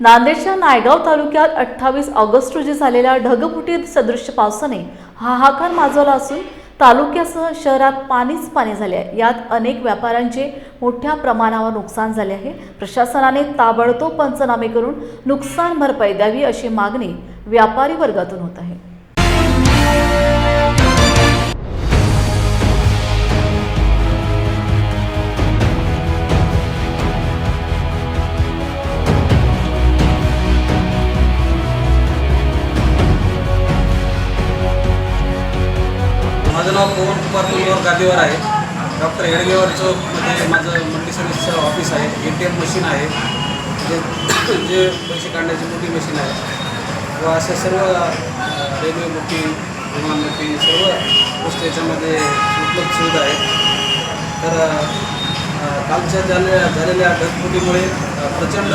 नांदेडच्या नायगाव तालुक्यात अठ्ठावीस ऑगस्ट रोजी झालेल्या ढगफुटी सदृश्य पावसाने हाहाकार माजवला असून तालुक्यासह शहरात पाणीच पाणी झाले आहे. यात अनेक व्यापाऱ्यांचे मोठ्या प्रमाणावर नुकसान झाले आहे. प्रशासनाने ताबडतोब पंचनामे करून नुकसान भरपाई द्यावी अशी मागणी व्यापारी वर्गातून होत आहे. माझं नाव पवन कुमार तुलवर गादीवर आहे. डॉक्टर हेडगेवर चौकमध्ये माझं मंडी सर्व्हिसचं ऑफिस आहे. ए टी एम मशीन आहे. जे जे पैसे काढण्याची मोठी मशीन आहे. व असे सर्व रेल्वे बुकिंग विमान बुकिंग सर्व गोष्टी याच्यामध्ये उपलब्ध सुविधा आहेत. तर कालच्या झालेल्या झालेल्या ढगफुटीमुळे प्रचंड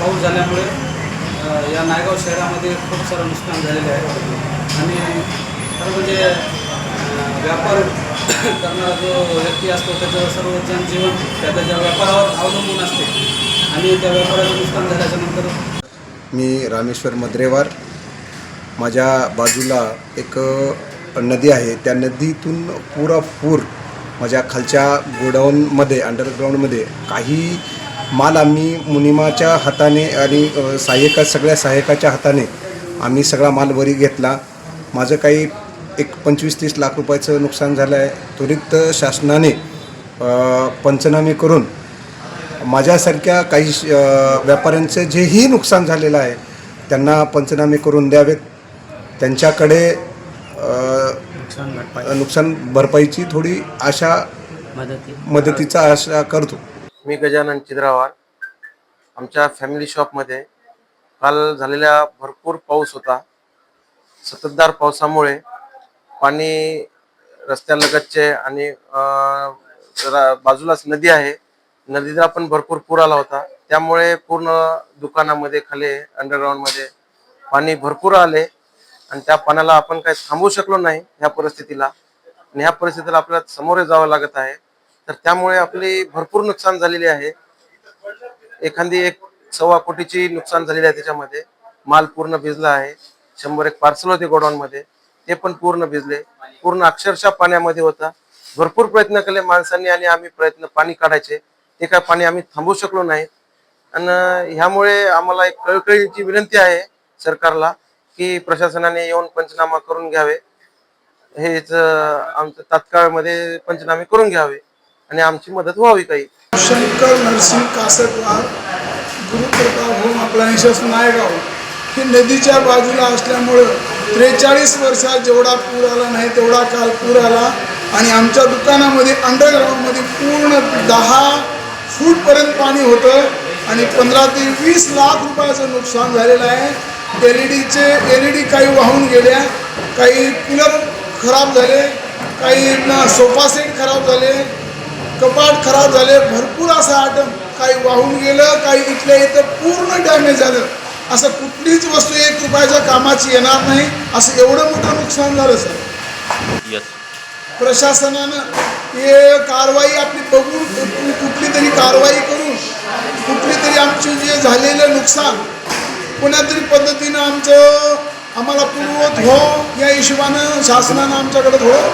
पाऊस झाल्यामुळे या नायगाव शहरामध्ये खूप सारं नुकसान झालेलं आहे. आणि खरं म्हणजे व्यापार करणारा जो व्यक्ती असतो त्याचं सर्व जनजीवन त्या ज्या व्यापारावर अवलंबून असते आणि त्या व्यापाराचं नुकसान झाल्याच्यानंतर मी रामेश्वर मद्रेवार. माझ्या बाजूला एक नदी आहे. त्या नदीतून पुरा पूर माझ्या खालच्या गोडाऊनमध्ये अंडरग्राऊंडमध्ये काही माल आम्ही मुनिमाच्या हाताने आणि सहाय्यका सगळ्या सहाय्यकाच्या हाताने आम्ही सगळा माल वरी घेतला. माझं काही एक पंचवीस तीस लाख रुपयाचं नुकसान झालं आहे त्वरित शासनाने पंचनामे करून माझ्यासारख्या काही व्यापाऱ्यांचं जेही नुकसान झालेलं आहे त्यांना पंचनामे करून द्यावेत. त्यांच्याकडे नुकसान भरपाईची थोडी आशा मदतीचा आशा करतो. मी गजानन चिद्रावार. आमच्या फॅमिली शॉपमध्ये काल झालेल्या भरपूर पाऊस होता. सततधार पावसामुळे पाणी रस्त्यालगतचे आणि बाजूलाच नदी आहे. नदीला पण भरपूर पूर आला होता. त्यामुळे पूर्ण दुकानामध्ये खाली अंडरग्राऊंडमध्ये पाणी भरपूर आले. आणि त्या पाण्याला आपण काही थांबवू शकलो नाही ह्या परिस्थितीला. आणि ह्या परिस्थितीला आपल्याला समोरे जावं लागत आहे. तर त्यामुळे आपली भरपूर नुकसान झालेली आहे. एखादी एक सव्वा कोटीची नुकसान झालेली आहे त्याच्यामध्ये. माल पूर्ण भिजला आहे. शंभर एक पार्सल होते गोडाऊनमध्ये. ते पण पूर्ण भिजले. पूर्ण अक्षरशः पाण्यामध्ये होता. भरपूर प्रयत्न केले माणसांनी आणि आम्ही प्रयत्न पाणी काढायचे. ते काय पाणी आम्ही थांबवू शकलो नाही. आणि ह्यामुळे आम्हाला एक कळकळीची विनंती आहे सरकारला की प्रशासनाने येऊन पंचनामा करून घ्यावे. हेच आमचं तात्काळमध्ये पंचनामे करून घ्यावे आणि आमची मदत व्हावी काही. शंकर नरसिंह कासटवार गुरुकृपा होम अप्लायन्सेस नायगाव ही नदीच्या बाजूला असल्यामुळं त्रेचाळीस वर्षात जेवढा पूर आला नाही तेवढा काल पूर आला. आणि आमच्या दुकानामध्ये अंडरग्राऊंडमध्ये पूर्ण दहा फूटपर्यंत पाणी होतं. आणि पंधरा ते वीस लाख रुपयाचं नुकसान झालेलं आहे. एल ई डीचे एल ई डी काही वाहून गेल्या. काही कूलर खराब झाले. काही न सोफा सेट खराब झाले. कपाट खराब झाले. भरपूर असं आटम काही वाहून गेलं काही इथल्या इथं पूर्ण डॅमेज झालं. असं कुठलीच वस्तू एक रुपयाच्या कामाची येणार नाही असं एवढं मोठं नुकसान झालं सर. प्रशासनानं हे कारवाई आपली बघून कुठली तरी कारवाई करून कुठली तरी आमचे जे झालेलं नुकसान कोण्या तरी पद्धतीनं आमचं आम्हाला पूर्वत हो या हिशोबानं शासनानं आमच्याकडे थोडं